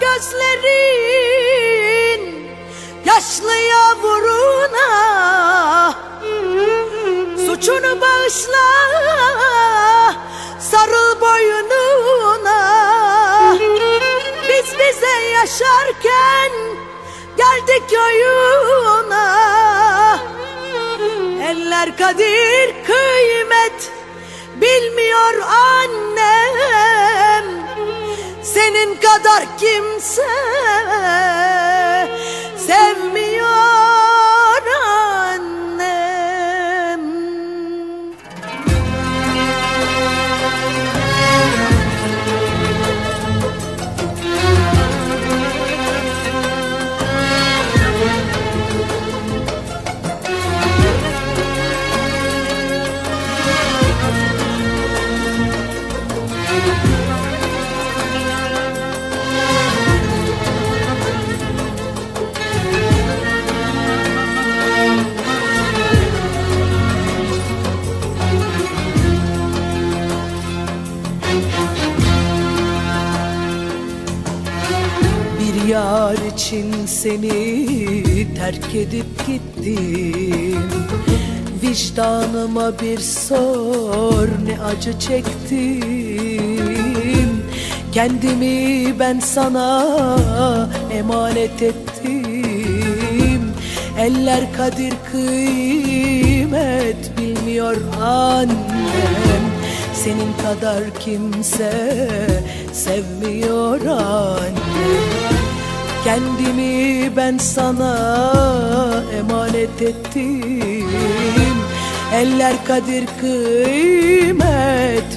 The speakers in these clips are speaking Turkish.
gözlerin Yaşlı yavruna Suçunu bağışla Sarıl boynuna. Biz bize yaşarken Geldik oyuna Eller kadir kıymet Bilmiyor annem Senin kadar kimse Bir yar için seni terk edip gittim. Vicdanıma bir sor ne acı çektim. Kendimi ben sana emanet ettim. Eller kadir kıymet bilmiyor annem senin kadar kimse sevmiyor annem Kendimi ben sana emanet ettim. Eller kadir kıymet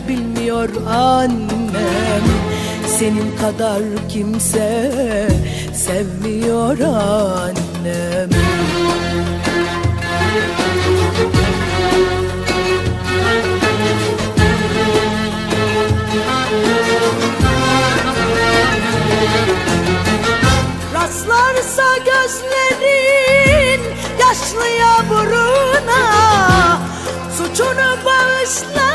bilmiyor annem. Senin kadar kimse sevmiyor annem Rastlarsa gözlerin yaşlı yavruna Suçunu bağışla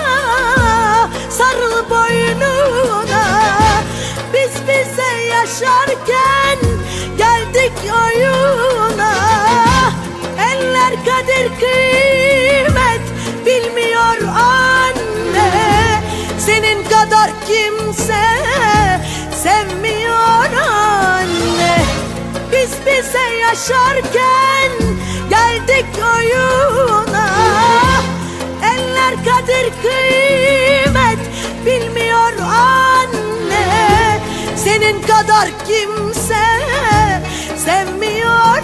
sarıl boynuna. Biz bize yaşarken geldik oyuna. Eller kadir kıymet yaşarken geldik oyuna. Eller kadir kıymet bilmiyor anne. Senin kadar kimse sevmiyor